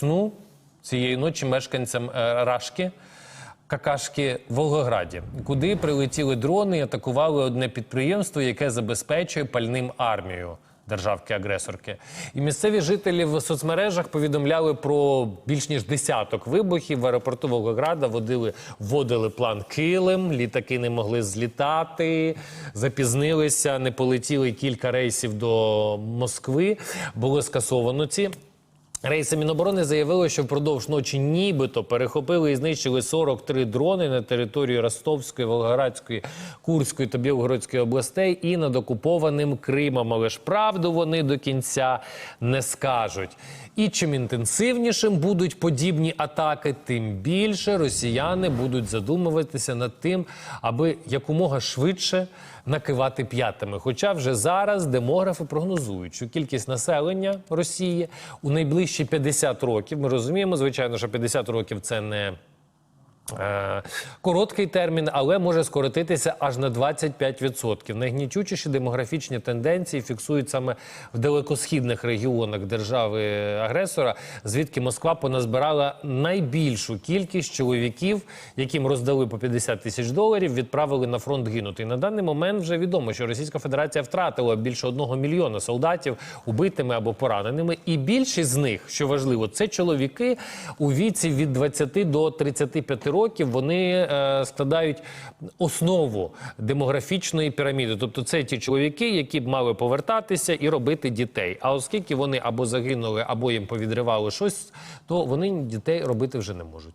сну цієї ночі мешканцям е, Рашки. Какашки в Волгограді, куди прилетіли дрони і атакували одне підприємство, яке забезпечує пальним армію державки-агресорки. І місцеві жителі в соцмережах повідомляли про більш ніж десяток вибухів. В аеропорту Волгограда водили, вводили план Килим, літаки не могли злітати, запізнилися, не полетіли кілька рейсів до Москви. Було скасовано ці. Рейси Міноборони заявили, що впродовж ночі нібито перехопили і знищили 43 дрони на території Ростовської, Волгоградської, Курської та Білгородської областей і над окупованим Кримом. Але ж правду вони до кінця не скажуть. І чим інтенсивнішим будуть подібні атаки, тим більше росіяни будуть задумуватися над тим, аби якомога швидше накивати п'ятами. Хоча вже зараз демографи прогнозують, що кількість населення Росії у найближчі 50 років. Ми розуміємо, звичайно, що 50 років це не. Е, Короткий термін, але може скоротитися аж на 25%. Найгнічучіші демографічні тенденції фіксують саме в далекосхідних регіонах держави-агресора, звідки Москва поназбирала найбільшу кількість чоловіків, яким роздали по 50 тисяч доларів, відправили на фронт гинути. На даний момент вже відомо, що Російська Федерація втратила більше одного мільйона солдатів убитими або пораненими. І більшість з них, що важливо, це чоловіки у віці від 20 до 35 років. Вони е, складають основу демографічної піраміди. Тобто, це ті чоловіки, які б мали повертатися і робити дітей. А оскільки вони або загинули, або їм повідривали щось, то вони дітей робити вже не можуть.